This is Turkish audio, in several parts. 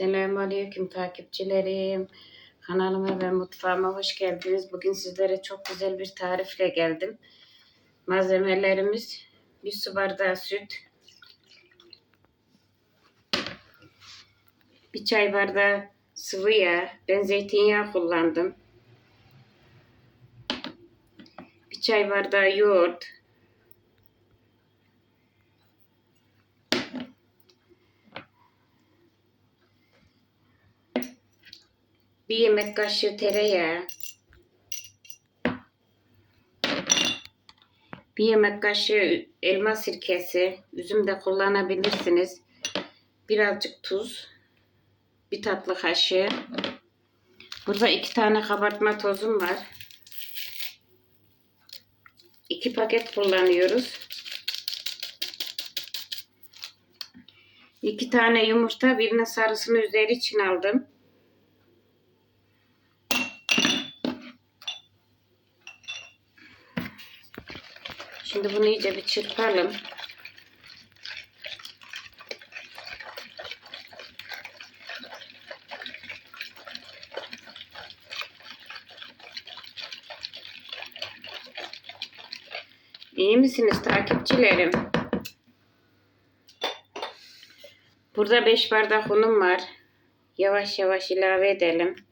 Selamünaleyküm takipçilerim. Kanalıma ve mutfağıma hoş geldiniz. Bugün sizlere çok güzel bir tarifle geldim. Malzemelerimiz bir su bardağı süt, bir çay bardağı sıvı yağ. Ben zeytinyağı kullandım. Bir çay bardağı yoğurt, bir yemek kaşığı tereyağı, bir yemek kaşığı elma sirkesi, üzüm de kullanabilirsiniz. Birazcık tuz, bir tatlı kaşığı. Burada iki tane kabartma tozum var. İki paket kullanıyoruz. İki tane yumurta, birinin sarısını üzeri için aldım. Şimdi bunu iyice bir çırpalım. İyi misiniz takipçilerim? Burada 5 bardak unum var. Yavaş yavaş ilave edelim.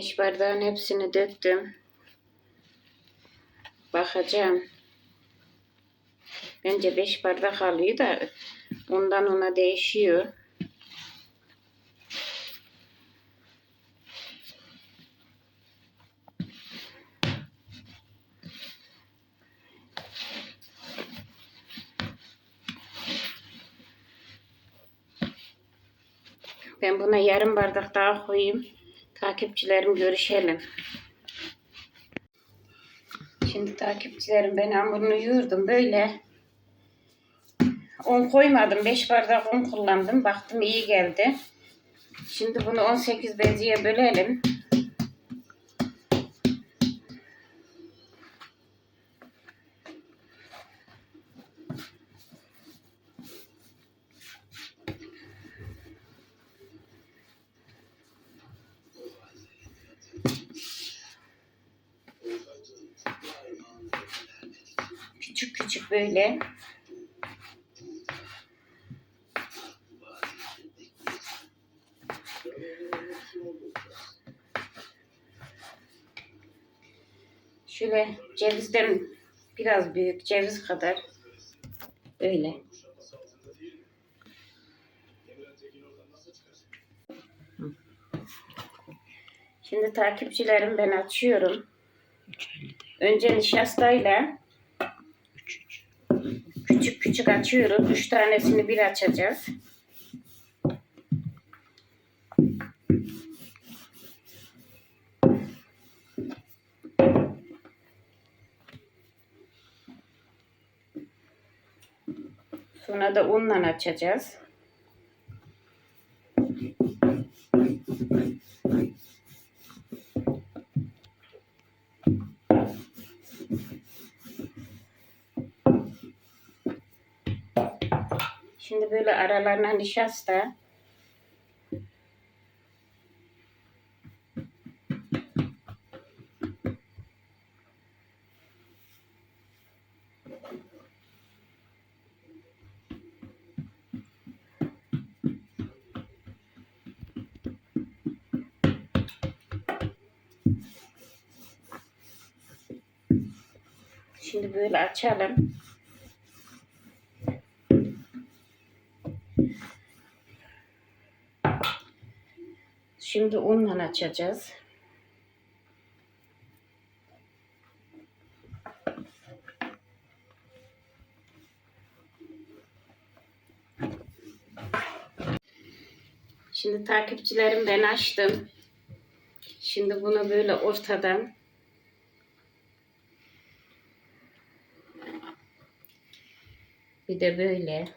Beş bardağın hepsini döktüm. Bakacağım. Bence beş bardak alıyor da ondan ona değişiyor. Ben buna yarım bardak daha koyayım. Takipçilerim görüşelim. Şimdi takipçilerim ben hamurunu yoğurdum böyle. Un koymadım. 5 bardak un kullandım. Baktım iyi geldi. Şimdi bunu 18 beziye bölelim. Böyle. Şöyle cevizden biraz büyük ceviz kadar böyle. Şimdi takipçilerim ben açıyorum. Önce nişastayla küçük açıyoruz. Üç tanesini bir açacağız. Sonra da unla açacağız. Şimdi böyle aralarına nişasta. Şimdi böyle açalım. Şimdi unla açacağız. Şimdi takipçilerim ben açtım. Şimdi bunu böyle ortadan bir de böyle.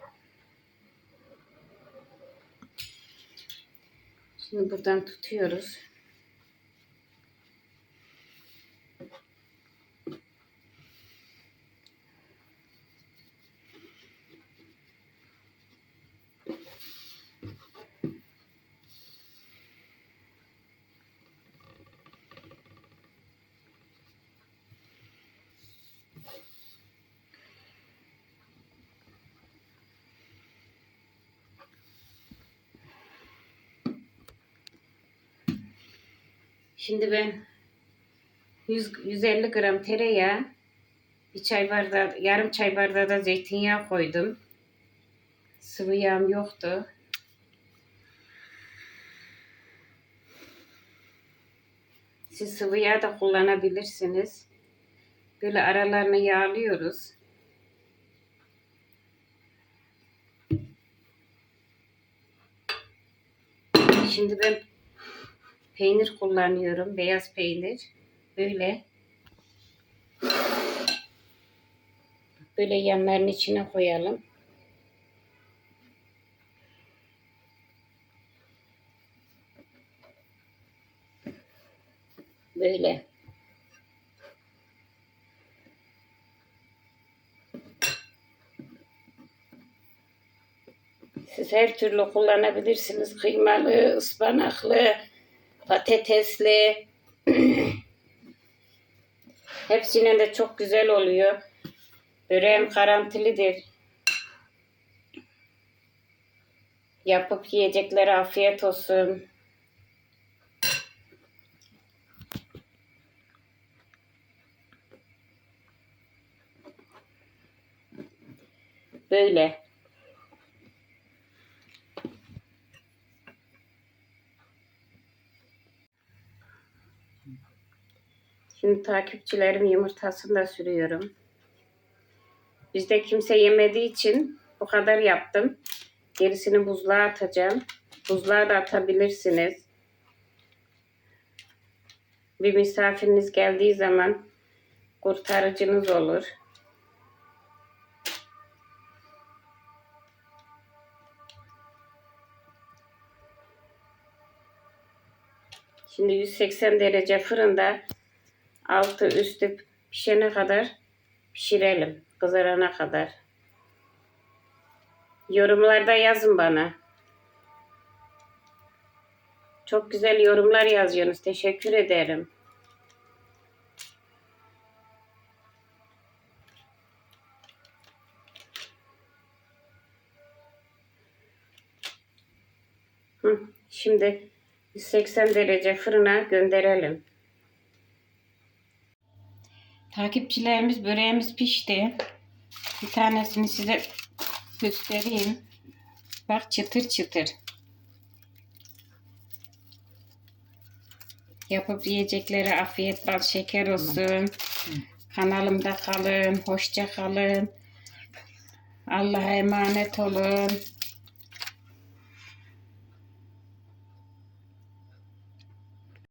Şimdi buradan tutuyoruz. Şimdi ben 100, 150 gram tereyağı, bir çay bardağı, yarım çay bardağı da zeytinyağı koydum. Sıvı yağım yoktu. Siz sıvı yağ da kullanabilirsiniz. Böyle aralarını yağlıyoruz. Şimdi ben peynir kullanıyorum. Beyaz peynir. Böyle. Böyle yanların içine koyalım. Böyle. Siz her türlü kullanabilirsiniz. Kıymalı, ıspanaklı, patatesli. Hepsinin de çok güzel oluyor. Böreğim garantilidir. Yapıp yiyeceklere afiyet olsun. Böyle. Şimdi takipçilerim yumurtasını da sürüyorum. Bizde kimse yemediği için bu kadar yaptım. Gerisini buzluğa atacağım. Buzluğa da atabilirsiniz. Bir misafiriniz geldiği zaman kurtarıcınız olur. Şimdi 180 derece fırında altı üstü pişene kadar pişirelim. Kızarana kadar. Yorumlarda yazın bana. Çok güzel yorumlar yazıyorsunuz. Teşekkür ederim. Şimdi 180 derece fırına gönderelim. Takipçilerimiz böreğimiz pişti. Bir tanesini size göstereyim. Bak çıtır çıtır. Yapıp yiyeceklere afiyet bal şeker olsun. Kanalımda kalın. Hoşça kalın. Allah'a emanet olun.